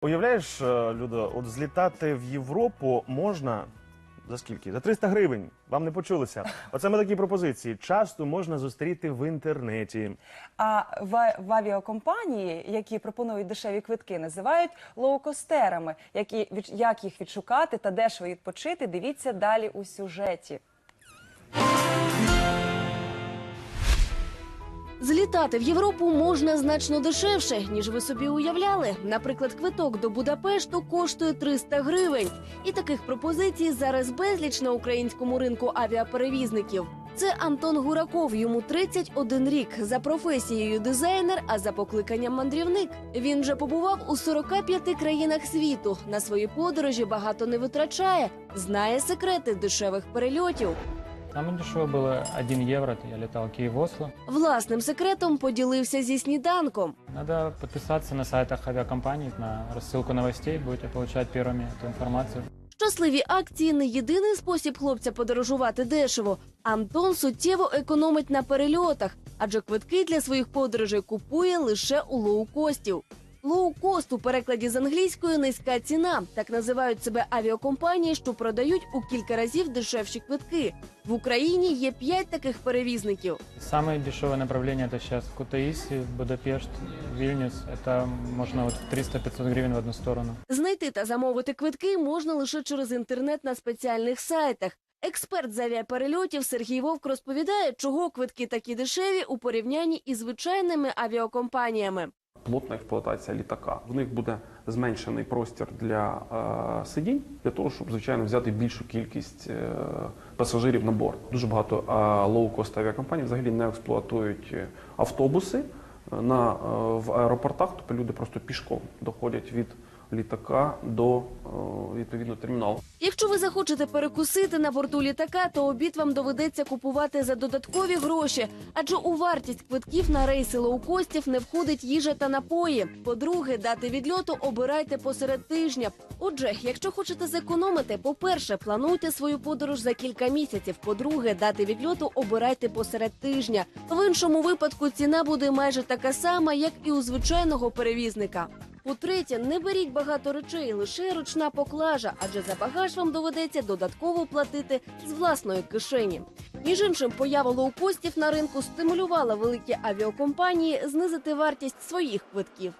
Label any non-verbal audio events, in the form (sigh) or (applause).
Уявляєш, е, Людо, от злітати в Європу можна за скільки? За 300 гривень. Вам не почулося. (laughs) Оце ми такі пропозиції. Часто можна зустріти в інтернеті. А в, в авіакомпанії, які пропонують дешеві квитки, називають лоукостерами. Які як їх відшукати та дешево відпочити? Дивіться далі у сюжеті. Злітати в Європу можна значно дешевше, ніж ви собі уявляли. Наприклад, квиток до Будапешту коштує 300 гривень. І таких пропозицій зараз безліч на українському ринку авіаперевізників. Це Антон Гураков, йому 31 рік. За професією дизайнер, а за покликанням мандрівник. Він вже побував у 45 країнах світу. На свої подорожі багато не витрачає, знає секрети дешевих перельотів. Самое дешевое было 1 евро, это я летал Киев-Осло. Власним секретом поділився зі сніданком. Надо подписаться на сайтах авиакомпаний на рассылку новостей, будете получать первыми эту информацию. Щасливі акції не єдиний спосіб хлопця подорожувати дешево. Антон суттєво економить на перельотах, адже квитки для своїх подорожей купує лише у лоукостів. Лоукост у перекладі з англійської низька ціна. Так називають себе авіакомпанії, що продають у кілька разів дешевші квитки. В Україні є п'ять таких перевізників. Самое дешевое направление это сейчас Кутаиси, Будапешт, Вильнюс. Это можно вот 300-500 гривен в одну сторону. Знайти та замовити квитки можна лише через інтернет на спеціальних сайтах. Експерт з авіаперельотів Сергій Вовк розповідає, чого квитки такі дешеві у порівнянні із звичайними авіакомпаніями. Плотна експлуатація літака. В них буде зменшений простір для е, сидінь, для того, щоб звичайно взяти більшу кількість е, пасажирів на борт. Дуже багато е, лоу-кост авіакомпаній взагалі не експлуатують е, автобуси е, на, е, в аеропортах, тобто люди просто пішком доходять від літака до е, відповідно терміналу. Якщо ви захочете перекусити на борту літака, то обід вам доведеться купувати за додаткові гроші, адже у вартість квитків на рейси лоукостів не входить їжа та напої. По-друге, дати відльоту обирайте посеред тижня. Отже, якщо хочете зекономити, по-перше, плануйте свою подорож за кілька місяців. По-друге, дати відльоту обирайте посеред тижня. В іншому випадку ціна буде майже така сама, як і у звичайного перевізника. По-третє, не беріть багато речей, лише ручна поклажа, адже за багаж вам доведеться додатково платити з власної кишені. Між іншим, поява лоукостів на ринку стимулювала великі авіакомпанії знизити вартість своїх квитків.